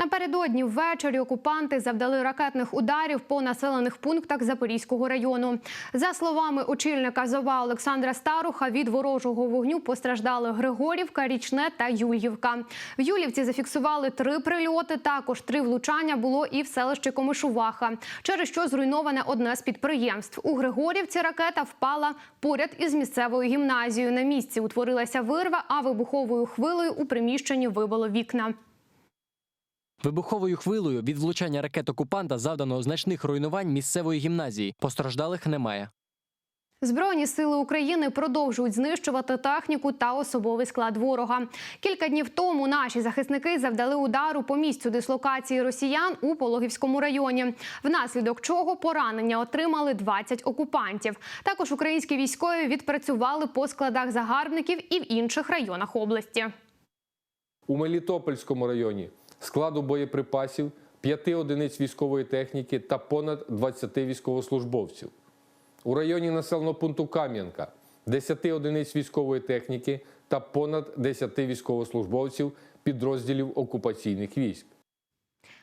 Напередодні ввечері окупанти завдали ракетних ударів по населених пунктах Запорізького району. За словами очільника ЗОВА Олександра Старуха, від ворожого вогню постраждали Григорівка, Річне та Юльївка. В Юлівці зафіксували три прильоти. Також три влучання було і в селищі Комишуваха, через що зруйноване одне з підприємств. У Григорівці ракета впала поряд із місцевою гімназією. На місці утворилася вирва, а вибуховою хвилею у приміщенні вибило вікна. Вибуховою хвилею від влучання ракет окупанта завдано значних руйнувань місцевої гімназії. Постраждалих немає. Збройні сили України продовжують знищувати техніку та особовий склад ворога. Кілька днів тому наші захисники завдали удару по місцю дислокації росіян у Пологівському районі, внаслідок чого поранення отримали 20 окупантів. Також українські військові відпрацювали по складах загарбників і в інших районах області. У Мелітопольському районі складу боєприпасів, 5 одиниць військової техніки та понад 20 військовослужбовців. У районі населеного пункту Кам'янка 10 одиниць військової техніки та понад 10 військовослужбовців підрозділів окупаційних військ.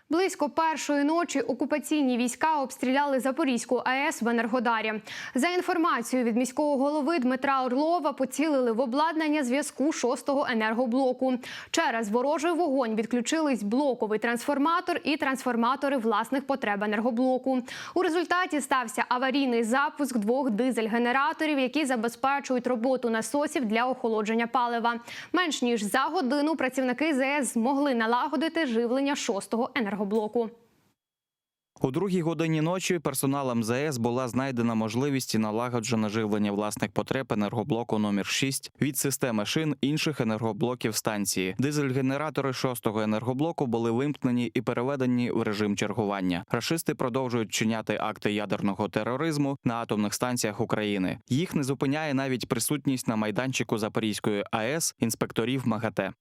Близько першої ночі окупаційні війська обстріляли Запорізьку АЕС в Енергодарі. За інформацією від міського голови Дмитра Орлова, поцілили в обладнання зв'язку шостого енергоблоку. Через ворожий вогонь відключились блоковий трансформатор і трансформатори власних потреб енергоблоку. У результаті стався аварійний запуск двох дизель-генераторів, які забезпечують роботу насосів для охолодження палива. Менш ніж за годину працівники ЗС змогли налагодити живлення шостого енергоблоку. У другій годині ночі персоналом ЗАЕС була знайдена можливість і налагоджено живлення власних потреб енергоблоку номер 6 від системи шин інших енергоблоків станції. Дизель-генератори шостого енергоблоку були вимкнені і переведені в режим чергування. Рашисти продовжують чиняти акти ядерного тероризму на атомних станціях України. Їх не зупиняє навіть присутність на майданчику Запорізької АЕС інспекторів МАГАТЕ.